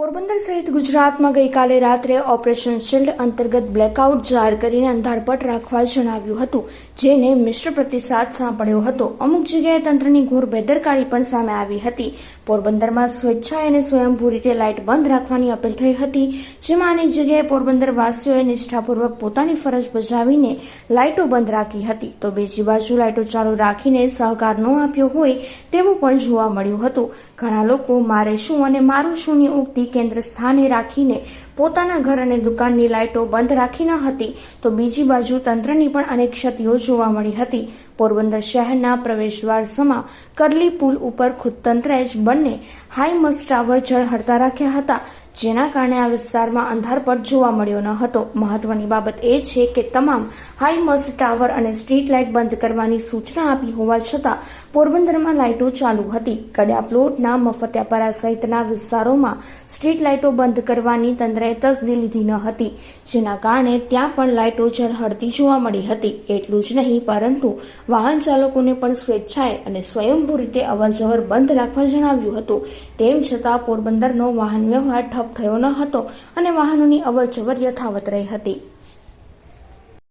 પોરબંદર સહિત ગુજરાતમાં ગઈકાલે રાત્રે ઓપરેશન શિલ્ડ અંતર્ગત બ્લેકઆઉટ જાહેર કરીને અંધારપટ રાખવા જણાવ્યું હતું, જેને મિશ્ર પ્રતિસાદ સાંપડ્યો હતો. અમુક જગ્યાએ તંત્રની ઘોર બેદરકારી પણ સામે આવી હતી. પોરબંદરમાં સ્વેચ્છાએ અને સ્વયંભૂ રીતે લાઇટ બંધ રાખવાની અપીલ થઈ હતી, જેમાં અનેક જગ્યાએ પોરબંદર વાસીઓએ નિષ્ઠાપૂર્વક પોતાની ફરજ બજાવીને લાઇટો બંધ રાખી હતી. તો બીજી બાજુ લાઇટો ચાલુ રાખીને સહકાર ન આપ્યો હોય તેવું પણ જોવા મળ્યું હતું. ઘણા લોકો મારે શું અને મારું શુંની ઉક્તિ કેન્દ્ર સ્થાને રાખીને પોતાના ઘર અને દુકાનની લાઇટો બંધ રાખી ન હતી, તો બીજી બાજુ તંત્રની પણ અનેક ક્ષતિઓ જોવા મળી હતી. પોરબંદર શહેરના પ્રવેશદ્વાર સમા કરલી પુલ ઉપર ખુદ તંત્રએ જ બંને હાઈ મસ્ટ ટાવર ઝળહળતા રાખ્યા હતા. જેના કારણે આ વિસ્તારમાં અંધારપટ જોવા મળ્યો ન હતો. મહત્વની બાબત એ છે કે તમામ હાઈ મસ્ટ ટાવર અને સ્ટ્રીટ લાઇટ બંધ કરવાની સૂચના આપી હોવા છતાં પોરબંદરમાં લાઇટો ચાલુ હતી. કડ્યા પ્લોટના મફત્યાપરા સહિતના વિસ્તારોમાં સ્ટ્રીટ લાઇટો બંધ કરવાની તંત્રએ તસદી લીધી ન હતી, જેના કારણે ત્યાં પણ લાઇટો ઝળહળતી જોવા મળી હતી. એટલું જ નહીં, પરંતુ વાહન ચાલકોને પણ સ્વેચ્છાએ અને સ્વયંભૂ રીતે અવરજવર બંધ રાખવા જણાવ્યું હતું. તેમ છતાં પોરબંદરનો વાહન વ્યવહાર ઠપ થયો ન હતો અને વાહનોની અવરજવર યથાવત રહી હતી.